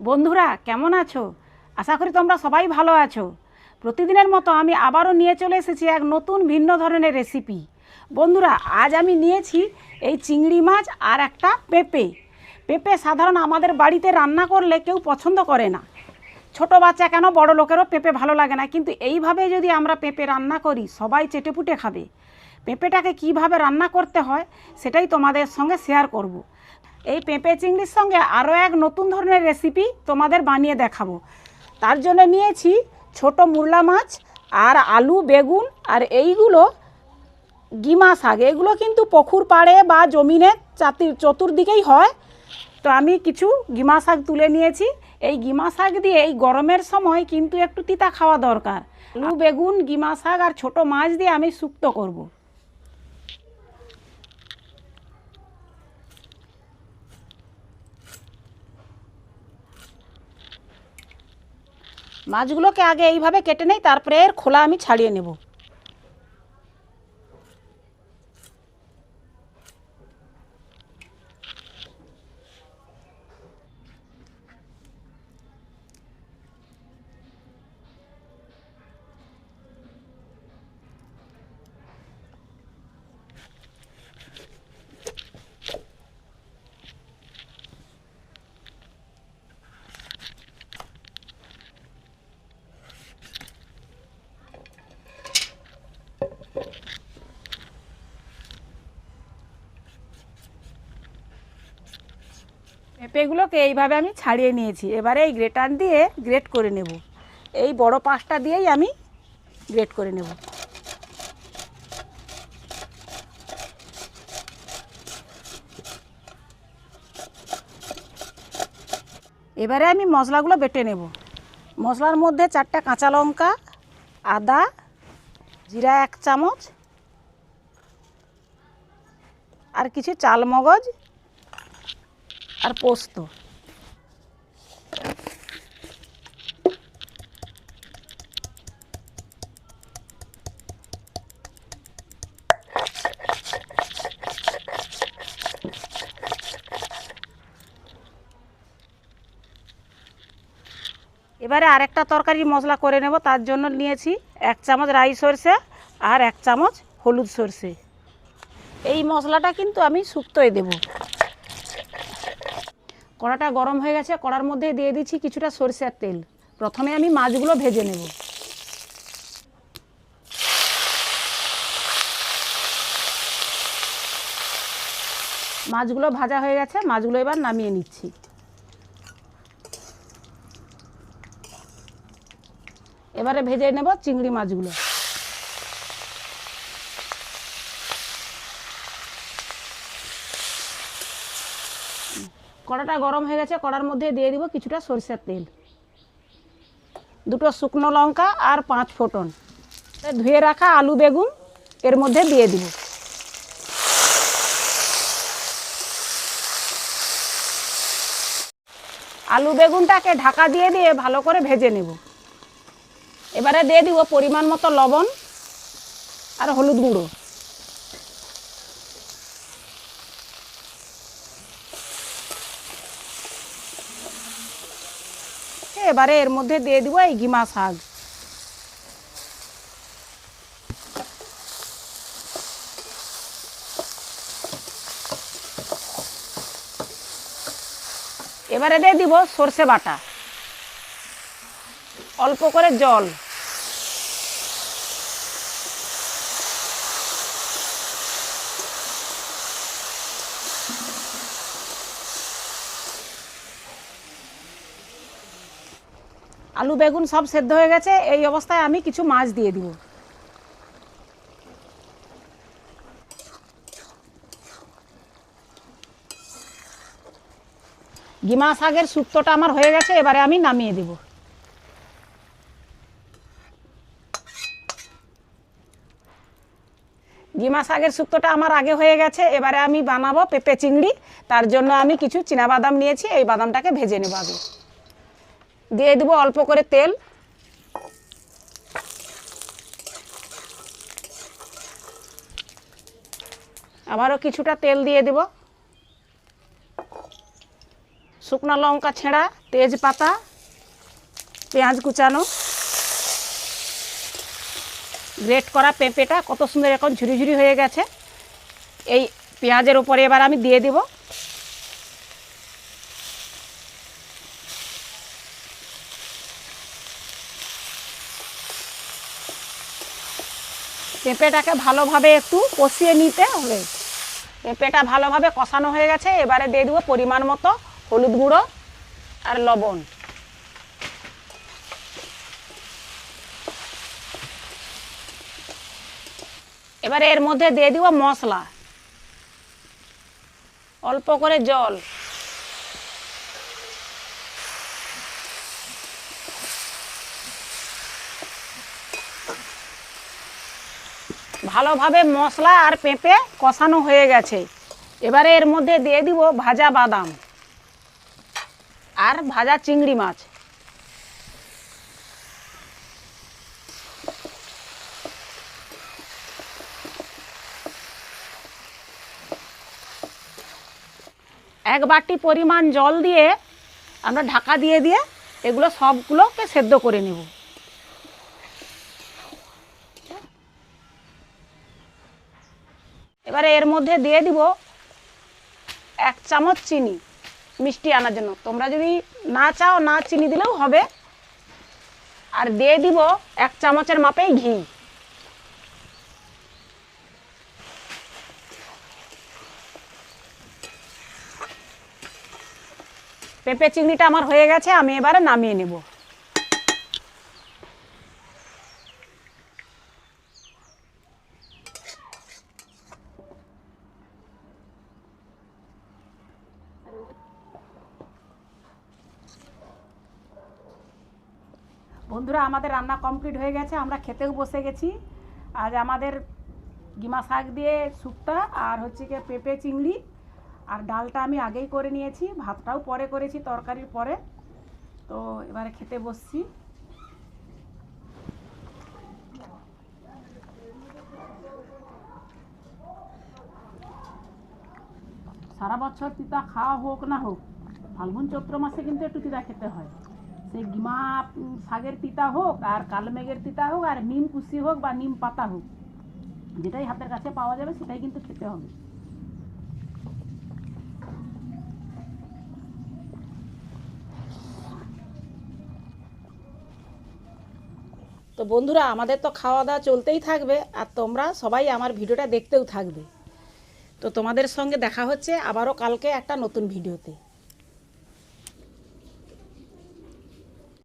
বন্ধুরা, কেমন আছো? আশা করি তোমরা সবাই ভালো আছো। প্রতিদিনের মতো আমি আবারও নিয়ে চলে এসেছি এক নতুন ভিন্ন ধরনের রেসিপি বন্ধুরা, আজ আমি নিয়েছি এই চিংড়ি মাছ আর একটা পেঁপে। পেঁপে সাধারণ আমাদের বাড়িতে রান্না করলে কেউ পছন্দ করে না। ছোট বাচ্চা কেন, বড় লোকেরও পেঁপে ভালো লাগে না। কিন্তু এইভাবে যদি আমরা পেঁপে রান্না করি, সবাই চেটেপুটে খাবে। পেঁপেটাকে কীভাবে রান্না করতে হয়, সেটাই তোমাদের সঙ্গে শেয়ার করব। এই পেঁপে চিংড়ির সঙ্গে আরও এক নতুন ধরনের রেসিপি তোমাদের বানিয়ে দেখাবো। তার জন্য নিয়েছি ছোট মুরলা মাছ আর আলু, বেগুন আর এইগুলো গিমা শাক। এগুলো কিন্তু পুকুর পাড়ে বা জমিনে চাতি চতুর্দিকেই হয়। তো আমি কিছু গিমা শাক তুলে নিয়েছি। এই গিমা শাক দিয়ে এই গরমের সময় কিন্তু একটু তিতা খাওয়া দরকার। আলু, বেগুন, গিমা শাক আর ছোট মাছ দিয়ে আমি শুক্তো করব। মাছগুলোকে আগে এইভাবে কেটে নেই তারপরে এর খোলা আমি ছাড়িয়ে নেব। পেঁপেগুলোকে এইভাবে আমি ছাড়িয়ে নিয়েছি। এবারে এই গ্রেটার দিয়ে গ্রেট করে নেব। এই বড় পাঁচটা দিয়েই আমি গ্রেট করে নেব। এবারে আমি মশলাগুলো বেটে নেব। মশলার মধ্যে চারটা কাঁচা লঙ্কা, আদা, জিরা এক চামচ, আর কিছু চাল মগজ আর পোস্ত। এবারে আরেকটা তরকারি মশলা করে নেব, তার জন্য নিয়েছি এক চামচ রাই সরষে আর এক চামচ হলুদ সরষে। এই মশলাটা কিন্তু আমি শুক্তোয় দেবো। কড়াটা গরম হয়ে গেছে, কড়ার মধ্যে দিয়ে দিচ্ছি কিছুটা সরষের তেল। প্রথমে আমি মাছগুলো ভেজে নেব। মাছগুলো ভাজা হয়ে গেছে, মাছগুলো এবার নামিয়ে নিচ্ছি। এবারে ভেজে নেব চিংড়ি মাছগুলো। কড়াটা গরম হয়ে গেছে, কড়ার মধ্যে দিয়ে দিব কিছুটা সরষের তেল। দুটো শুকনো লঙ্কা আর পাঁচ ফোটন। ধুয়ে রাখা আলু বেগুন, এর মধ্যে দিয়ে দিব। আলু বেগুনটাকে ঢাকা দিয়ে দিয়ে ভালো করে ভেজে নেব। এবারে দিয়ে দিব পরিমাণ মতো লবণ আর হলুদ গুঁড়ো। এবারে এর মধ্যে দিয়ে দিব এই গিমা শাক। এবারে দিয়ে দিব সর্ষে বাটা। অল্প করে জল। আলু, বেগুন সব সেদ্ধ হয়ে গেছে। এই অবস্থায় আমি কিছু মাছ দিয়ে দিব। গিমা শাকের শুক্তোটা আমার হয়ে গেছে, এবারে আমি নামিয়ে দিব। গিমা শাকের শুক্তোটা আমার আগে হয়ে গেছে, এবারে আমি বানাবো পেঁপে চিংড়ি। তার জন্য আমি কিছু বাদাম নিয়েছি, এই বাদামটাকে ভেজে নেব আগে। দিয়ে দেবো অল্প করে তেল। আবারও কিছুটা তেল দিয়ে দেব। শুকনো লঙ্কা ছেঁড়া, তেজপাতা, পেঁয়াজ কুচানো। গ্রেট করা পেঁপেটা কত সুন্দর এখন ঝুরি ঝুরি হয়ে গেছে। এই পেঁয়াজের উপরে এবার আমি দিয়ে দিব। পেঁপেটাকে ভালোভাবে একটু কষিয়ে নিতে হবে। পেঁপেটা ভালোভাবে কষানো হয়ে গেছে, এবারে দিয়ে দেবো পরিমাণ মতো হলুদ গুঁড়ো আর লবণ। এবারে এর মধ্যে দিয়ে দিব মশলা। অল্প করে জল। ভালোভাবে মশলা আর পেঁপে কষানো হয়ে গেছে। এবারে এর মধ্যে দিয়ে দিব ভাজা বাদাম আর ভাজা চিংড়ি মাছ। এক বাটি পরিমাণ জল দিয়ে আমরা ঢাকা দিয়ে দিয়ে এগুলো সবগুলোকে সেদ্ধ করে নেব। এবারে এর মধ্যে দিয়ে দিব এক চামচ চিনি, মিষ্টি আনার জন্য। তোমরা যদি না চাও, না চিনি দিলেও হবে। আর দিয়ে দিব এক চামচের মাপেই ঘি। পেঁপে চিংড়িটা আমার হয়ে গেছে, আমি এবারে নামিয়ে নেব। বন্ধুরা, আমাদের রান্না কমপ্লিট হয়ে গেছে, আমরা খেতেও বসে গেছি। আজ আমাদের গিমা শাক দিয়ে শুক্তা আর হচ্ছে কি পেঁপে চিংড়ি আর ডালটা আমি আগেই করে নিয়েছি, ভাতটাও পরে করেছি তরকারির পরে। তো এবারে খেতে বসছি। সারা বছর তিতা খাওয়া হোক না হোক, ফাল্গুন চৈত্র মাসে কিন্তু একটু তিতা খেতে হয়। সেই গিমা শাকের তিতা হোক আর কালমেঘের তিতা হোক আর নিম কুশি হোক বা নিম পাতা হোক, যেটাই হাতের কাছে পাওয়া যাবে সেটাই কিন্তু খেতে হবে। তো বন্ধুরা, আমাদের তো খাওয়া দাওয়া চলতেই থাকবে আর তোমরা সবাই আমার ভিডিওটা দেখতেও থাকবে। তো তোমাদের সঙ্গে দেখা হচ্ছে আবারও কালকে একটা নতুন ভিডিওতে।